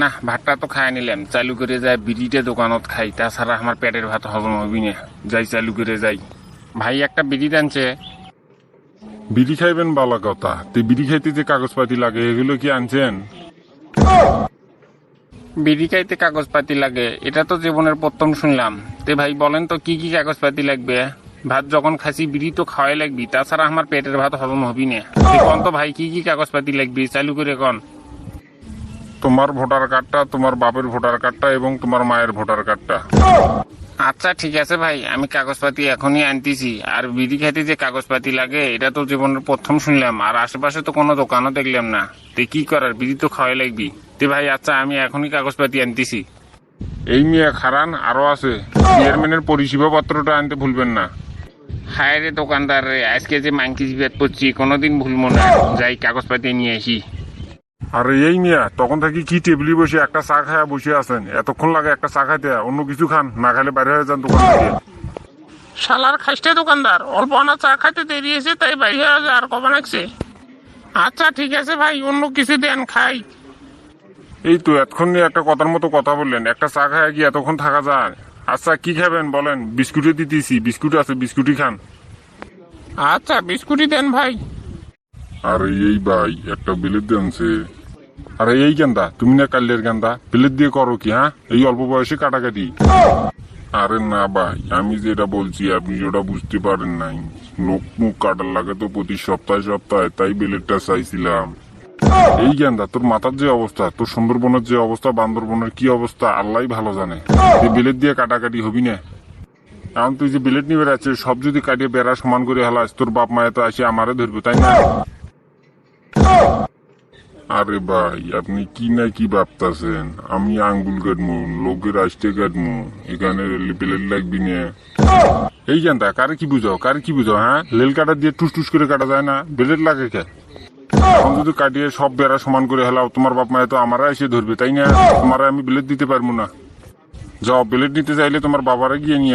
না ভাতটা তো খাই নিলাম চালু করে যাই বিড়িটা দোকানত খাই তাছাড়া আমার পেটের ভাত হজম হবি না। যাই চালু করে যাই। ভাই একটা বিড়ি টানছে। বিড়ি খাইবেন বালা কথা। তে বিড়ি খাইতে যে কাগজপাতি লাগে এগুলো কি আনছেন? বিড়ি খাইতে কাগজপাতি লাগে এটা তো জীবনের প্রথম শুনলাম। তে ভাই বলেন তো কি কি কাগজপাতি লাগবে? ভাত যখন খাসি বিড়ি তো খাওয়াই লাগবি তাছাড়া আমার পেটের ভাত হজম হবি না। কন তো ভাই কি কি কাগজপাতি লাগবি? চালু করে কন। তোমার ভোটার কার্ডটা তোমার বাপের ভোটার কার্ডটা এবং তোমার মায়ের ভোটার কার্ডটা। আচ্ছা ঠিক আছে ভাই আমি কাগজপাতি এখনই আনতেছি। আর বিড়ি খাইতে যে কাগজপাতি লাগে এটা তো জীবনের প্রথম শুনলাম। আর আশেপাশে তো কোনো দোকানও দেখলাম না। তে কি করার বিড়ি তো খাওয়াই লাগবি। তে ভাই আচ্ছা আমি এখনই কাগজপাতি আনতেছি। এই মেয়ে খারান আরও আছে। চেয়ারম্যানের পরিষেবা পত্রটা আনতে ভুলবেন না। হায় রে দোকানদার রে আজকে যে মাংকি জিবেত করছি কোনোদিন ভুলবো না। যাই কাগজপাতি নিয়ে আসি। আর এই মিয়া তখন থেকে কি টেবিলে বসে একটা চা খায়া বসে আছেন? এতক্ষণ লাগে একটা চা খাইতে অন্য কিছু খান না খাইলে বাইরে হয়ে যান দোকান থেকে। শালার খাইতে দোকানদার অল্প আনা চা খাইতে দেরি হয়েছে তাই বাইরে হয়ে আর কবা লাগছে। আচ্ছা ঠিক আছে ভাই অন্য কিছু দেন খাই। এই তো এতক্ষণ নিয়ে একটা কথার মতো কথা বললেন একটা চা খায়া কি এতক্ষণ থাকা যায়? আচ্ছা কি খাবেন বলেন? বিস্কুটে দিতেছি বিস্কুট আছে বিস্কুটই খান। আচ্ছা বিস্কুটই দেন ভাই। আরে এই ভাই একটা বিলেট দেনছে। আরে এই গেন্দা, তুমি না কাল্লের গেন্দা? বিলেট দিয়ে করো কি হ্যাঁ? এই অল্প বয়সে কাটাকাটি। আরে না ভাই, আমি যেটা বলছি, আপনি যেটা বুঝতে পারেন নাই। লোক মুখ কাটার লাগে তো প্রতি সপ্তাহে সপ্তাহে, তাই বিলেটটা চাইছিলাম। এই গেন্দা, তোর মাথার যে অবস্থা, তোর সুন্দরবনের যে অবস্থা, বান্দরবনের কি অবস্থা, আল্লাহ ভালো জানে। তুই বিলেট দিয়ে কাটাকাটি হবি না? এখন তুই যে বিলেট নিয়ে আছে সব যদি কাটিয়ে বেড়া সমান করে হেলাস, তোর বাপ মায়ে তো আসে আমারে ধরবে, তাই না? আরে ভাই, আপনি কি না কি ভাবতাছেন? আমি আঙ্গুল কাটমু, লোকের আসতে কাটমু, এখানে প্লেট লাগবি না। এই জানতা, কারে কি বুঝাও কারে কি বুঝাও হ্যাঁ? লেল কাটা দিয়ে টুস টুস করে কাটা যায় না ব্লেড লাগে কে? যদি কাটিয়ে সব বেড়া সমান করে হেলাও, তোমার বাপ মায়ে তো আমারা এসে ধরবে, তাই না? তোমার আমি ব্লেড দিতে পারব না। যাও ব্লেড নিতে চাইলে তোমার বাবারা গিয়ে নিয়ে